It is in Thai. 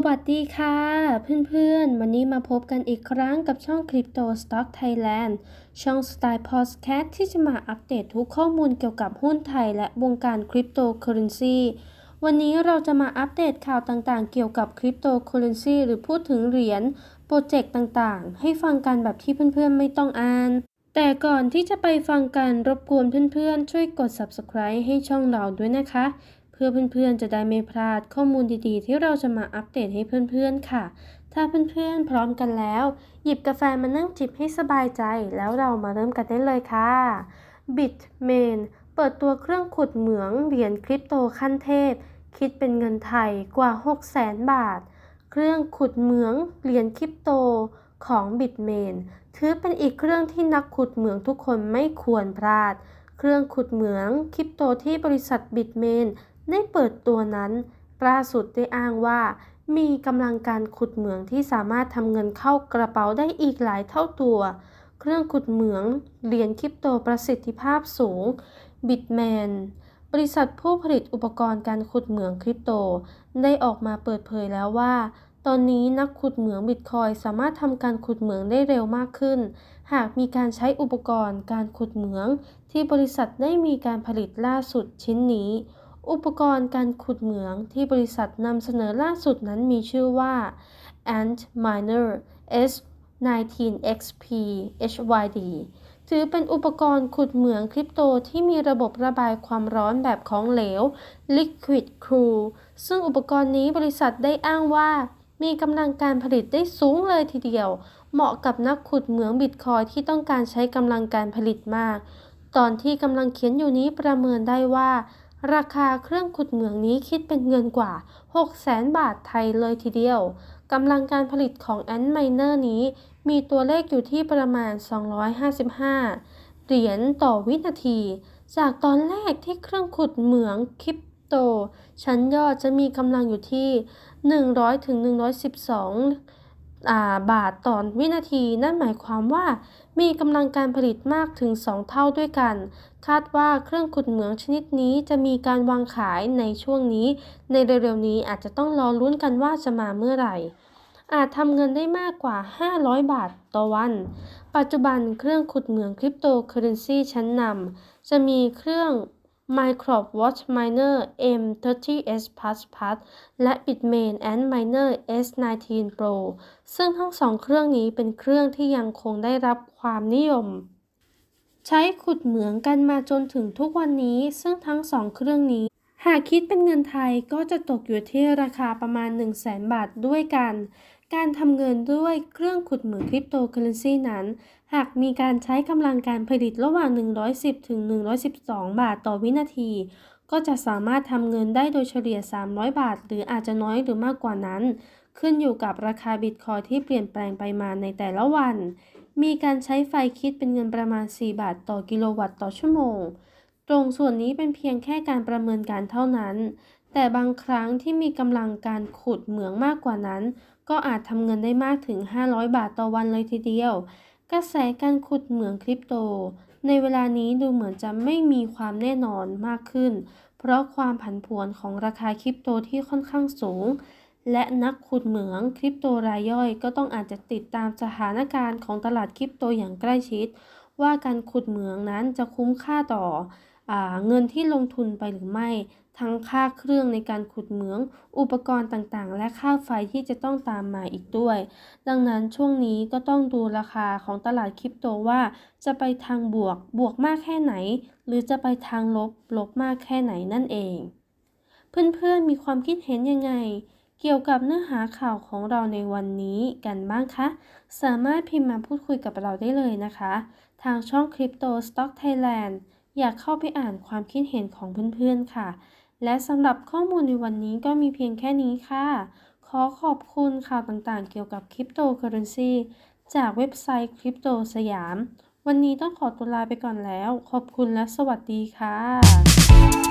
สวัสดีค่ะ เพื่อนๆ วันนี้มาพบกันอีกครั้งกับช่อง Crypto Stock Thailand ช่องสไตล์พอดแคสต์ที่จะมาอัปเดตทุกข้อมูลเกี่ยวกับหุ้นไทยและวงการคริปโตเคอเรนซีวันนี้เราจะมาอัปเดตข่าวต่างๆ เกี่ยวกับคริปโตเคอเรนซีหรือพูดถึงเหรียญโปรเจกต์ต่างๆ ให้ฟังกันแบบที่เพื่อนๆ ไม่ต้องอ่าน แต่ก่อนที่จะไปฟังกันรบกวนเพื่อนๆ ช่วยกด subscribe ให้ช่องเราด้วยนะคะ พื่อเพื่อนๆ จะได้ไม่พลาดข้อมูลดีๆ ที่เราจะมาอัปเดตให้เพื่อนๆ ค่ะ ถ้าเพื่อนๆ พร้อมกันแล้ว หยิบกาแฟมานั่งจิบให้สบายใจ แล้วเรามาเริ่มกันได้เลยค่ะ Bitmain เปิดตัวเครื่องขุดเหมืองเหรียญคริปโตขั้นเทพ คิดเป็นเงินไทยกว่า 600,000 บาท เครื่องขุดเหมืองเหรียญคริปโตของ Bitmain ถือเป็นอีกเครื่องที่นักขุดเหมืองทุกคนไม่ควรพลาด เครื่องขุดเหมืองคริปโตที่บริษัท Bitmain ได้เปิดตัวนั้นล่าสุดได้อ้างว่า มีกำลังการขุดเหมืองที่สามารถทำเงินเข้ากระเป๋าได้อีกหลายเท่าตัว เครื่องขุดเหมือง เหรียญคริปโตประสิทธิภาพสูง Bitman บริษัทผู้ผลิตอุปกรณ์การขุดเหมืองคริปโต ได้ออกมาเปิดเผยแล้วว่า ตอนนี้นักขุดเหมืองบิตคอยสามารถทำการขุดเหมืองได้เร็วมากขึ้น หากมีการใช้อุปกรณ์การขุดเหมือง ที่บริษัทได้มีการผลิตล่าสุดชิ้นนี้ อุปกรณ์การขุดเหมืองที่บริษัทนำเสนอล่าสุดนั้นมีชื่อว่า Ant Miner S19XP HYD ถือเป็นอุปกรณ์ขุดเหมืองคริปโตที่มีระบบระบายความร้อนแบบของเหลว Liquid Cool ซึ่งอุปกรณ์นี้บริษัทได้อ้างว่า มีกำลังการผลิตได้สูงเลยทีเดียว เหมาะกับนักขุดเหมืองบิตคอยที่ต้องการใช้กำลังการผลิตมาก ตอนที่กำลังเขียนอยู่นี้ประเมินได้ว่า ราคาเครื่องขุดเหมืองนี้คิดเป็นเงินกว่า 600,000 บาทไทยเลยทีเดียว กำลังการผลิตของ Ant Miner นี้ มีตัวเลขอยู่ที่ประมาณ 255 เหรียญต่อวินาที จากตอนแรกที่เครื่องขุดเหมืองคริปโต ชั้นยอดจะมีกำลังอยู่ที่ 100ถึง112 บาทต่อวินาที นั่นหมายความว่า มีกำลังการผลิตมากถึง 2 เท่าด้วยกัน คาดว่าเครื่องขุดเหมืองชนิดนี้จะมีการวางขายในช่วงนี้ ในเร็วๆนี้อาจจะต้องรอลุ้นกันว่าจะมาเมื่อไหร่ อาจทำเงินได้มากกว่า 500 บาทต่อวัน ปัจจุบันเครื่องขุดเหมืองคริปโตเคอเรนซีชั้นนำจะมีเครื่อง Micro Watch Miner M30S Plus Plus และ Bitmain Ant Miner S19 Pro ซึ่งทั้งสองเครื่องนี้เป็นเครื่องที่ยังคงได้รับความนิยม ใช้ขุดเหมืองกันมาจนถึงทุกวันนี้ ซึ่งทั้งสองเครื่องนี้ หากคิดเป็นเงินไทยก็จะตกอยู่ที่ราคาประมาณ 1 0 0 0 0แบาทด้วยกัน การทำเงินด้วยเครื่องขุดเหมืองคริปโตเคอเรนซีนั้น หากมีการใช้กำลังการผลิตระหว่าง 110 ถึง 112 บาทต่อวินาที ก็จะสามารถทำเงินได้โดยเฉลี่ย 300 บาท หรืออาจจะน้อยหรือมากกว่านั้น ขึ้นอยู่กับราคาบิตคอยที่เปลี่ยนแปลงไปมาในแต่ละวัน มีการใช้ไฟคิดเป็นเงินประมาณ 4 บาทต่อกิโลวัตต์ต่อชั่วโมง ตรงส่วนนี้เป็นเพียงแค่การประเมินการเท่านั้น แต่บางครั้งที่มีกำลังการขุดเหมืองมากกว่านั้น ก็อาจทำเงินได้มากถึง 500 บาทต่อวันเลยทีเดียว กระแสการขุดเหมืองคริปโต ในเวลานี้ดูเหมือนจะไม่มีความแน่นอนมากขึ้น เพราะความผันผวนของราคาคริปโตที่ค่อนข้างสูง และนักขุดเหมืองคริปโตรายย่อย ก็ต้องอาจจะติดตามสถานการณ์ของตลาดคริปโตอย่างใกล้ชิด ว่าการขุดเหมืองนั้นจะคุ้มค่าต่อ เงินที่ลงทุนไปหรือไม่ ทั้งค่าเครื่องในการขุดเหมือง อุปกรณ์ต่างๆ และค่าไฟที่จะต้องตามมาอีกด้วย ดังนั้นช่วงนี้ก็ต้องดูราคาของตลาดคริปโตว่าจะไปทางบวกบวกมากแค่ไหน หรือจะไปทางลบลบมากแค่ไหนนั่นเอง เพื่อนๆมีความคิดเห็นยังไงเกี่ยวกับเนื้อหาข่าวของเราในวันนี้กันบ้างคะ สามารถพิมพ์มาพูดคุยกับเราได้เลยนะคะ ทางช่อง Crypto Stock Thailand อยากเข้าไปอ่านความคิดเห็นของเพื่อนๆค่ะ และสำหรับข้อมูลในวันนี้ก็มีเพียงแค่นี้ค่ะ ขอขอบคุณข่าวต่างๆ เกี่ยวกับคริปโตเคอเรนซีจากเว็บไซต์คริปโตสยาม วันนี้ต้องขอตัวลาไปก่อนแล้ว ขอบคุณและสวัสดีค่ะ